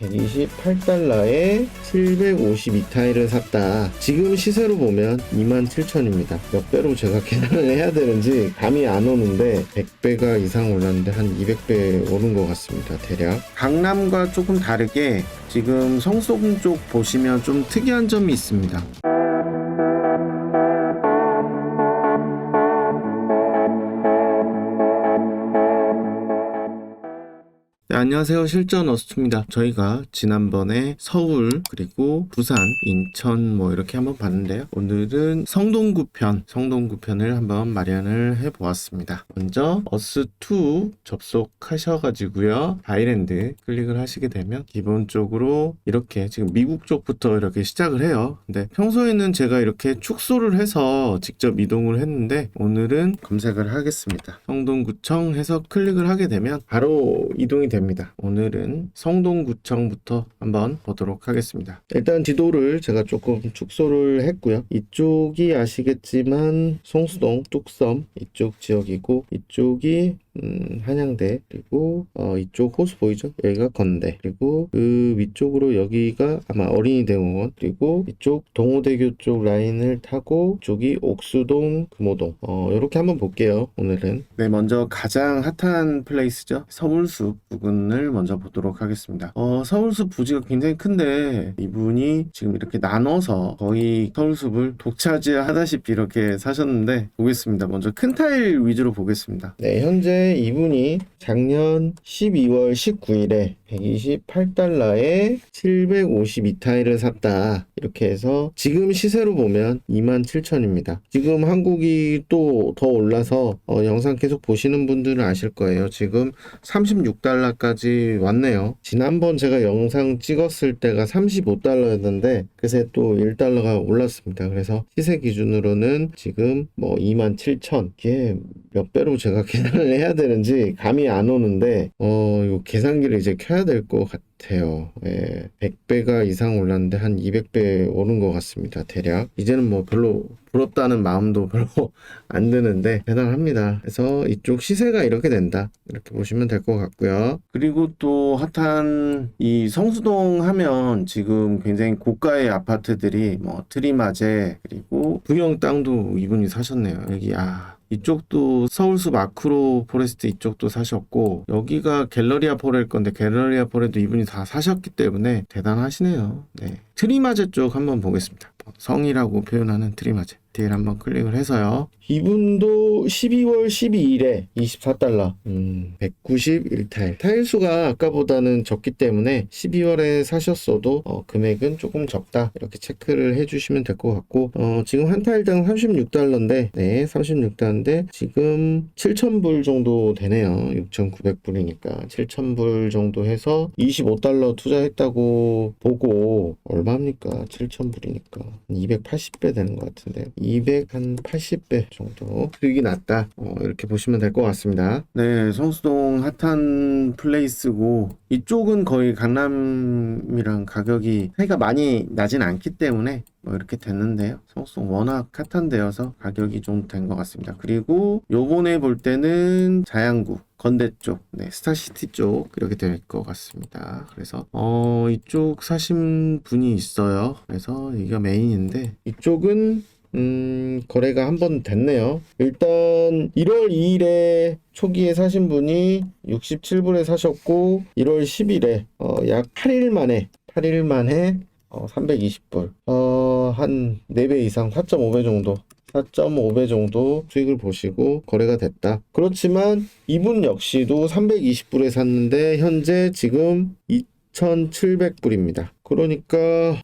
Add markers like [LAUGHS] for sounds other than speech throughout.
128달러에 752타일을 샀다. 지금 시세로 보면 27,000입니다. 몇 배로 제가 계산을 해야 되는지 감이 안 오는데 100배가 이상 올랐는데 한 200배 오른 것 같습니다. 대략. 강남과 조금 다르게 지금 성수동 쪽 보시면 좀 특이한 점이 있습니다. 안녕하세요. 실전 어스투입니다. 저희가 지난번에 서울, 그리고 부산, 인천 뭐 이렇게 한번 봤는데요. 오늘은 성동구 편, 성동구 편을 한번 마련을 해 보았습니다. 먼저 어스2 접속하셔가지고요. 바이랜드 클릭을 하시게 되면 기본적으로 이렇게 지금 미국 쪽부터 이렇게 시작을 해요. 근데 평소에는 제가 이렇게 축소를 해서 직접 이동을 했는데 오늘은 검색을 하겠습니다. 성동구청 해서 클릭을 하게 되면 바로 이동이 됩니다. 오늘은 성동구청부터 한번 보도록 하겠습니다. 일단 지도를 제가 조금 축소를 했고요. 이쪽이 아시겠지만 송수동, 뚝섬 이쪽 지역이고 이쪽이 음, 한양대 그리고 어, 이쪽 호수 보이죠? 여기가 건대. 그리고 그 위쪽으로 여기가 아마 어린이대공원. 그리고 이쪽 동호대교 쪽 라인을 타고 쪽이 옥수동 금호동. 어, 이렇게 한번 볼게요 오늘은. 네 먼저 가장 핫한 플레이스죠? 서울숲 부근을 먼저 보도록 하겠습니다. 어, 서울숲 부지가 굉장히 큰데 이분이 지금 이렇게 나눠서 거의 서울숲을 독차지하다시피 이렇게 사셨는데 보겠습니다. 먼저 큰 타일 위주로 보겠습니다. 네 현재 이분이 작년 12월 19일에 128달러에 752타일을 샀다. 이렇게 해서 지금 시세로 보면 27,000입니다. 지금 한국이 또 더 올라서 어, 영상 계속 보시는 분들은 아실 거예요. 지금 36달러까지 왔네요. 지난번 제가 영상 찍었을 때가 35달러였는데 그새 또 1달러가 올랐습니다. 그래서 시세 기준으로는 지금 뭐 27,000 이게 몇 배로 제가 [LAUGHS] 계산을 해야 되는지 감이 안 오는데 어 이거 계산기를 이제 켜야 될 것 같아요. 예, 100배가 이상 올랐는데 한 200배 오른 것 같습니다. 대략 이제는 뭐 별로 부럽다는 마음도 [LAUGHS] 별로 안 드는데 대단합니다. 그래서 이쪽 시세가 이렇게 된다. 이렇게 보시면 될 것 같고요. 그리고 또 핫한 이 성수동 하면 지금 굉장히 고가의 아파트들이 뭐 트리마제 그리고 분양 땅도 이분이 사셨네요. 여기 아 이쪽도 서울숲 아크로 포레스트 이쪽도 사셨고 여기가 갤러리아 포레일 건데 갤러리아 포레도 이분이 다 사셨기 때문에 대단하시네요. 네. 트리마제 쪽 한번 보겠습니다. 성이라고 표현하는 트리마제. 디를 한번 클릭을 해서요. 이분도 12월 12일에 24달러, 음, 191타일. 타일 수가 아까보다는 적기 때문에 12월에 사셨어도 어, 금액은 조금 적다. 이렇게 체크를 해주시면 될 것 같고, 어, 지금 한 타일당 36달러인데, 네, 36달러인데, 지금 7,000불 정도 되네요. 6,900불이니까. 7,000불 정도 해서 25달러 투자했다고 보고, 얼마입니까? 7,000불이니까. 280배 되는 것 같은데요. 280배 정도 수익이 났다. 어, 이렇게 보시면 될 것 같습니다. 네, 성수동 핫한 플레이스고 이쪽은 거의 강남이랑 가격이 차이가 많이 나진 않기 때문에 뭐 이렇게 됐는데요. 성수동 워낙 핫한 데여서 가격이 좀 된 것 같습니다. 그리고 요번에 볼 때는 자양구 건대 쪽, 네, 스타시티 쪽 이렇게 될 것 같습니다. 그래서 어 이쪽 사신 분이 있어요. 그래서 이게 메인인데 이쪽은 음, 거래가 한 번 됐네요. 일단 1월 2일에 초기에 사신 분이 67불에 사셨고 1월 10일에 어, 약 8일 만에 8일 만에 어, 320불. 어, 한 4배 이상 4.5배 정도 4.5배 정도 수익을 보시고 거래가 됐다. 그렇지만 이분 역시도 320불에 샀는데 현재 지금 2,700불입니다. 그러니까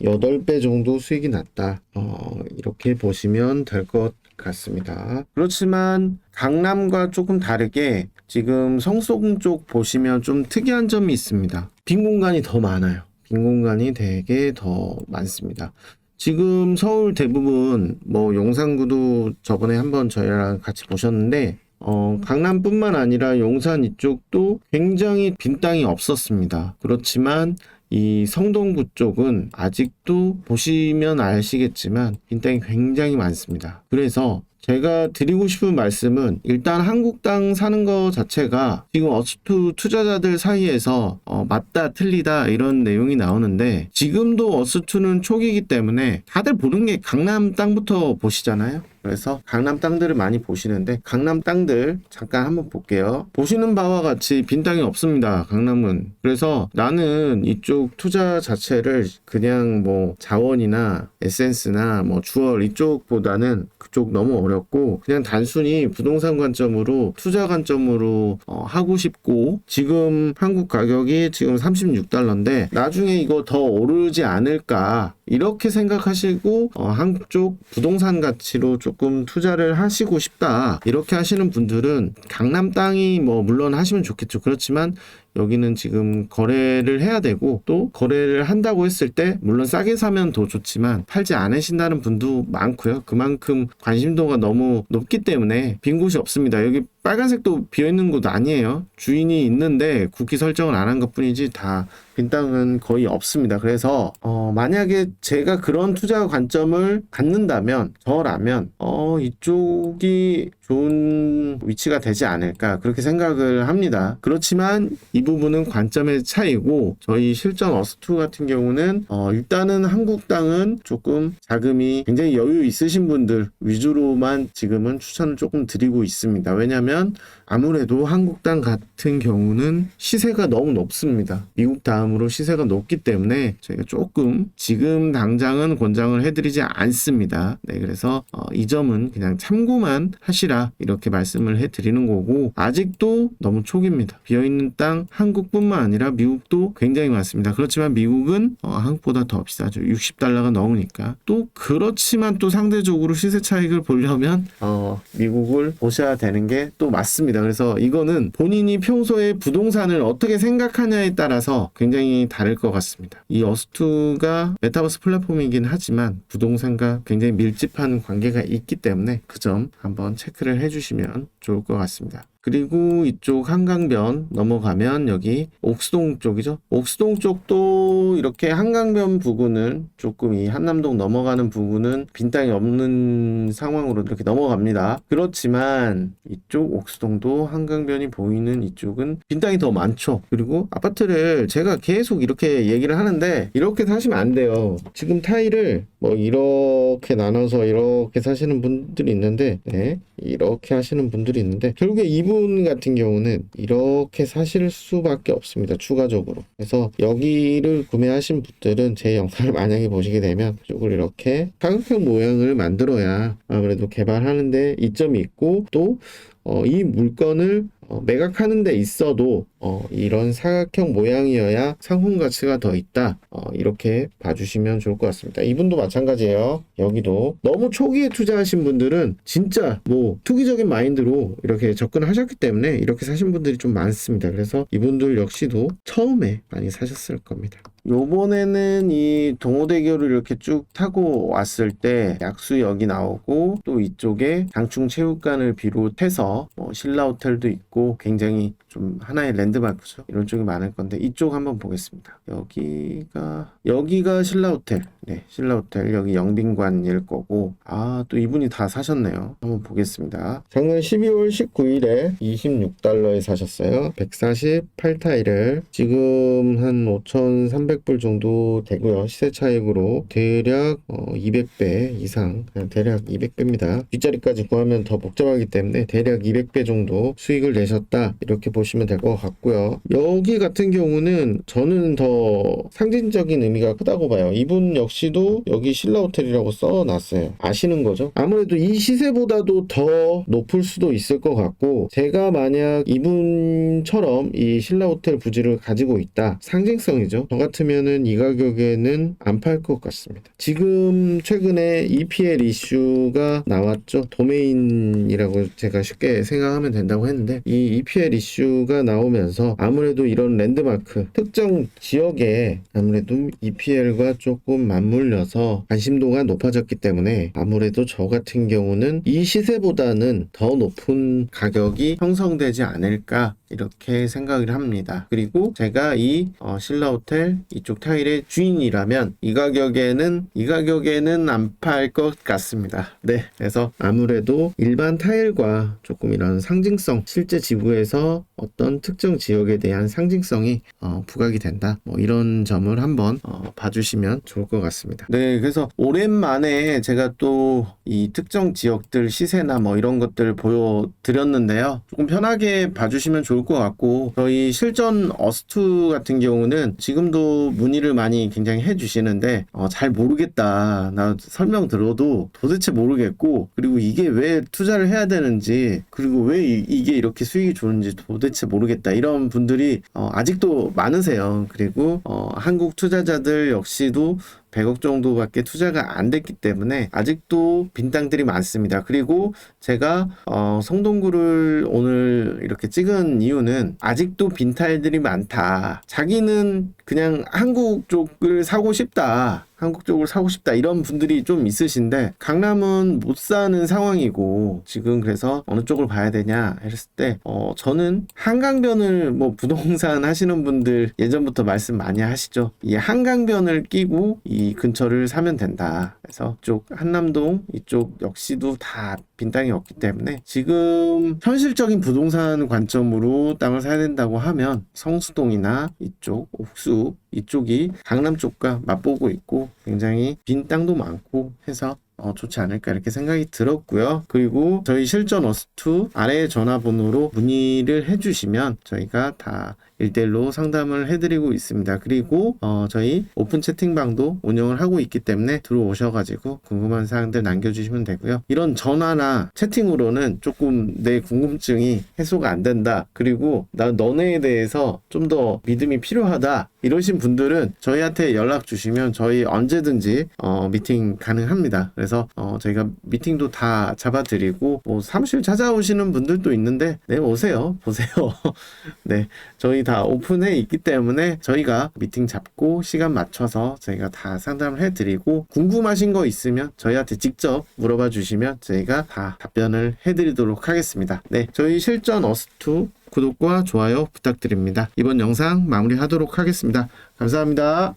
8배 정도 수익이 났다. 어, 이렇게 보시면 될 것 같습니다. 그렇지만 강남과 조금 다르게 지금 성수동 쪽 보시면 좀 특이한 점이 있습니다. 빈 공간이 더 많아요. 빈 공간이 되게 더 많습니다. 지금 서울 대부분 뭐 용산구도 저번에 한번 저희랑 같이 보셨는데 어, 강남뿐만 아니라 용산 이쪽도 굉장히 빈 땅이 없었습니다. 그렇지만 이 성동구 쪽은 아직도 보시면 아시겠지만 빈 땅이 굉장히 많습니다. 그래서 제가 드리고 싶은 말씀은 일단 한국당 사는 거 자체가 지금 어스투 투자자들 사이에서 어, 맞다 틀리다 이런 내용이 나오는데 지금도 어스투는 초기이기 때문에 다들 보는 게 강남 땅부터 보시잖아요. 그래서 강남 땅들을 많이 보시는데 강남 땅들 잠깐 한번 볼게요. 보시는 바와 같이 빈 땅이 없습니다. 강남은. 그래서 나는 이쪽 투자 자체를 그냥 뭐 자원이나 에센스나 뭐 주얼 이쪽보다는 그쪽 너무 어렵고 그냥 단순히 부동산 관점으로 투자 관점으로 어, 하고 싶고 지금 한국 가격이 지금 36달러인데 나중에 이거 더 오르지 않을까 이렇게 생각하시고 어, 한국 쪽 부동산 가치로 조금 투자를 하시고 싶다. 이렇게 하시는 분들은 강남 땅이 뭐 물론 하시면 좋겠죠. 그렇지만 여기는 지금 거래를 해야 되고 또 거래를 한다고 했을 때 물론 싸게 사면 더 좋지만 팔지 않으신다는 분도 많고요. 그만큼 관심도가 너무 높기 때문에 빈 곳이 없습니다. 여기 빨간색도 비어 있는 곳 아니에요. 주인이 있는데 국기 설정을 안 한 것 뿐이지 다 빈 땅은 거의 없습니다. 그래서 어, 만약에 제가 그런 투자 관점을 갖는다면 저라면 어, 이쪽이 좋은 위치가 되지 않을까 그렇게 생각을 합니다. 그렇지만 이 부분은 관점의 차이고 저희 실전 어스투 같은 경우는 어, 일단은 한국 땅은 조금 자금이 굉장히 여유 있으신 분들 위주로만 지금은 추천을 조금 드리고 있습니다. 왜냐하면 아무래도 한국 땅 같은 경우는 시세가 너무 높습니다. 미국 다음으로 시세가 높기 때문에 저희가 조금 지금 당장은 권장을 해드리지 않습니다. 네, 그래서 어, 이 점은 그냥 참고만 하시라 이렇게 말씀을 해드리는 거고 아직도 너무 초기입니다. 비어있는 땅 한국뿐만 아니라 미국도 굉장히 많습니다. 그렇지만 미국은 어, 한국보다 더 비싸죠. 60달러가 넘으니까 또 그렇지만 또 상대적으로 시세 차익을 보려면 어, 미국을 보셔야 되는 게 또 맞습니다. 그래서 이거는 본인이 평소에 부동산을 어떻게 생각하냐에 따라서 굉장히 다를 것 같습니다. 이 어스투가 메타버스 플랫폼이긴 하지만 부동산과 굉장히 밀집한 관계가 있기 때문에 그 점 한번 체크를 해주시면 좋을 것 같습니다. 그리고 이쪽 한강변 넘어가면 여기 옥수동 쪽이죠. 옥수동 쪽도 이렇게 한강변 부근은 조금 이 한남동 넘어가는 부분은 빈 땅이 없는 상황으로 이렇게 넘어갑니다. 그렇지만 이쪽 옥수동도 한강변이 보이는 이쪽은 빈 땅이 더 많죠. 그리고 아파트를 제가 계속 이렇게 얘기를 하는데 이렇게 사시면 안 돼요. 지금 타일을 뭐 이렇게 나눠서 이렇게 사시는 분들이 있는데 네, 이렇게 하시는 분들이 있는데 결국에 이분 같은 경우는 이렇게 사실 수밖에 없습니다. 추가적으로. 그래서 여기를 구매하신 분들은 제 영상을 [LAUGHS] 만약에 보시게 되면 이쪽을 이렇게 사각형 모양을 만들어야 아무래도 개발하는데 이점이 있고 또 어, 이 물건을 어, 매각하는 데 있어도 어, 이런 사각형 모양이어야 상품 가치가 더 있다. 어, 이렇게 봐주시면 좋을 것 같습니다. 이분도 마찬가지예요. 여기도 너무 초기에 투자하신 분들은 진짜 뭐 투기적인 마인드로 이렇게 접근하셨기 때문에 이렇게 사신 분들이 좀 많습니다. 그래서 이분들 역시도 처음에 많이 사셨을 겁니다. 요번에는 이 동호대교를 이렇게 쭉 타고 왔을 때 약수역이 나오고 또 이쪽에 장충 체육관을 비롯해서 뭐 신라호텔도 있고 굉장히 좀 하나의 랜드마크죠. 이런 쪽이 많을 건데 이쪽 한번 보겠습니다. 여기가 여기가 신라호텔. 네, 신라호텔 여기 영빈관일 거고 아 또 이분이 다 사셨네요. 한번 보겠습니다. 작년 12월 19일에 26달러에 사셨어요. 148타일을 지금 한 5,300불 정도 되고요. 시세 차익으로 대략 어, 200배 이상 대략 200배입니다. 뒷자리까지 구하면 더 복잡하기 때문에 대략 200배 정도 수익을 내셨다 이렇게 보시면 될 것 같고요. 여기 같은 경우는 저는 더 상징적인 의미가 크다고 봐요. 이분 역시 도 여기 신라호텔이라고 써놨어요. 아시는 거죠? 아무래도 이 시세보다도 더 높을 수도 있을 것 같고 제가 만약 이분처럼 이 신라호텔 부지를 가지고 있다 상징성이죠. 저 같으면은 이 가격에는 안 팔 것 같습니다. 지금 최근에 EPL 이슈가 나왔죠. 도메인이라고 제가 쉽게 생각하면 된다고 했는데 이 EPL 이슈가 나오면서 아무래도 이런 랜드마크 특정 지역에 아무래도 EPL과 조금 맞물려서 관심도가 높아졌기 때문에 아무래도 저 같은 경우는 이 시세보다는 더 높은 가격이 형성되지 않을까 이렇게 생각을 합니다. 그리고 제가 이 어, 신라 호텔 이쪽 타일의 주인이라면 이 가격에는 이 가격에는 안 팔 것 같습니다. 네, 그래서 아무래도 일반 타일과 조금 이런 상징성, 실제 지구에서 어떤 특정 지역에 대한 상징성이 어, 부각이 된다. 뭐 이런 점을 한번 어, 봐주시면 좋을 것 같습니다. 네, 그래서 오랜만에 제가 또 이 특정 지역들 시세나 뭐 이런 것들 보여드렸는데요. 조금 편하게 봐주시면 좋을 것 같고 저희 실전 어스투 같은 경우는 지금도 문의를 많이 굉장히 해주시는데 어, 잘 모르겠다. 나 설명 들어도 도대체 모르겠고 그리고 이게 왜 투자를 해야 되는지 그리고 왜 이, 이게 이렇게 수익이 좋은지 도대체 모르겠다. 이런 분들이 어, 아직도 많으세요. 그리고 어, 한국 투자자들 역시도 100억 정도밖에 투자가 안 됐기 때문에 아직도 빈 땅들이 많습니다. 그리고 제가 어, 성동구를 오늘 이렇게 찍은 이유는 아직도 빈탈들이 많다. 자기는 그냥 한국 쪽을 사고 싶다. 한국 쪽을 사고 싶다 이런 분들이 좀 있으신데 강남은 못 사는 상황이고 지금 그래서 어느 쪽을 봐야 되냐 했을 때 어, 저는 한강변을 뭐 부동산 하시는 분들 예전부터 말씀 많이 하시죠. 이 한강변을 끼고 이 근처를 사면 된다. 그래서 이쪽 한남동 이쪽 역시도 다 빈 땅이 없기 때문에 지금 현실적인 부동산 관점으로 땅을 사야 된다고 하면 성수동이나 이쪽 옥수 이쪽이 강남 쪽과 맞보고 있고 굉장히 빈 땅도 많고 해서 어, 좋지 않을까 이렇게 생각이 들었고요. 그리고 저희 실전 어스투 아래 전화번호로 문의를 해주시면 저희가 다 1대1로 상담을 해드리고 있습니다. 그리고 어, 저희 오픈 채팅방도 운영을 하고 있기 때문에 들어오셔가지고 궁금한 사항들 남겨주시면 되고요. 이런 전화나 채팅으로는 조금 내 궁금증이 해소가 안 된다. 그리고 나 너네에 대해서 좀 더 믿음이 필요하다. 이러신 분들은 저희한테 연락 주시면 저희 언제든지 어, 미팅 가능합니다. 그래서 어, 저희가 미팅도 다 잡아드리고 뭐 사무실 찾아오시는 분들도 있는데 네 오세요 보세요. [LAUGHS] 네 저희 다 오픈해 있기 때문에 저희가 미팅 잡고 시간 맞춰서 저희가 다 상담을 해드리고 궁금하신 거 있으면 저희한테 직접 물어봐 주시면 저희가 다 답변을 해드리도록 하겠습니다. 네 저희 실전 어스투 구독과 좋아요 부탁드립니다. 이번 영상 마무리하도록 하겠습니다. 감사합니다.